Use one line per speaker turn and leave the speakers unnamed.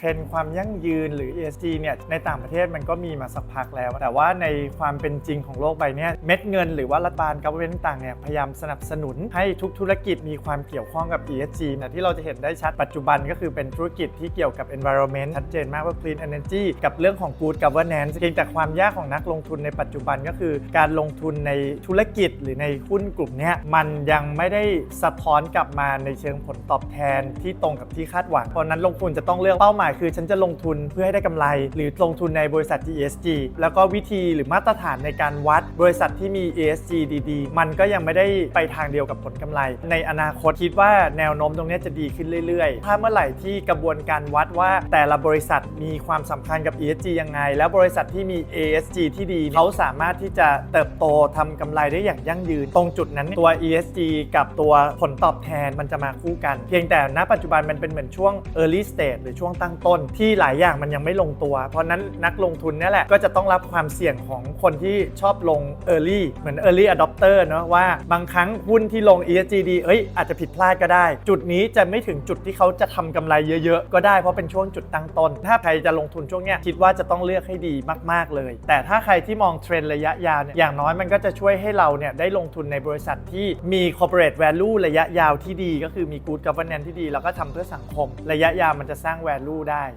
เทรนด์ความยั่งยืนหรือ ESG เนี่ยในต่างประเทศมันก็มีมาสักพักแล้ว แต่ว่าในความเป็นจริงของโลกใบนี้เม็ดเงินหรือว่ารัฐบาลกั v เ r n ต่างเนี่ยพยายามสนับสนุนให้ทุกธุรกิจมีความเกี่ยวข้องกับ ESG นะที่เราจะเห็นได้ชัดปัจจุบันก็คือเป็นธุรกิจที่เกี่ยวกับ environment ชัดเจนมากว่า clean energy กับเรื่องของ good governance เพียงแต่ความยากของนักลงทุนในปัจจุบันก็คือ การลงทุนในธุรกิจหรือในหุ้นกลุ่มเนี้ยมันยังไม่ได้สะท้อนกลับมาในเชิงผลตอบแทนที่ตรงกับที่คาดหวังเพราะนั้นลงทุนจะต้องเลือกเป้าหมายคือฉันจะลงทุนเพื่อให้ได้กำไร หรือลงทุนในบริษัท ESG แล้วก็วิธีหรือมาตรฐานในการวัดบริษัทที่มี ESG ดีๆ มันก็ยังไม่ได้ไปทางเดียวกับผลกำไร ในอนาคตคิดว่าแนวโน้มตรงนี้จะดีขึ้นเรื่อยๆ ถ้าเมื่อไหร่ที่กระบวนการวัดว่าแต่ละบริษัทมีความสำคัญกับ ESG ยังไง แล้วบริษัทที่มี ESG ที่ดีเขาสามารถที่จะเติบโตทำกำไรได้อย่างยั่งยืน ตรงจุดนั้นตัว ESG กับตัวผลตอบแทนมันจะมาคู่กัน เพียงแต่ณปัจจุบันมันเป็นเหมือนช่วง early stage หรือช่วงตั้งต้นที่หลายอย่างมันยังไม่ลงตัว เพราะนั้นนักลงทุนนี่แหละก็จะต้องรับความเสี่ยงของคนที่ชอบลง early เหมือน early adopter เนอะว่าบางครั้งหุ้นที่ลง ESG ดีเอ้ยอาจจะผิดพลาดก็ได้ จุดนี้จะไม่ถึงจุดที่เขาจะทำกำไรเยอะๆ ก็ได้เพราะเป็นช่วงจุดตั้งต้น ถ้าใครจะลงทุนช่วงเนี้ยคิดว่าจะต้องเลือกให้ดีมากๆเลย แต่ถ้าใครที่มองเทรนระยะยาวเนี่ยอย่างน้อยมันก็จะช่วยให้เราเนี่ยได้ลงทุนในบริษัทที่มี corporate value ระยะยาวที่ดี ก็คือมี good governance ที่ดี แล้วก็ทำเพื่อสังคม ระยะยาวมันจะสร้าง value ได้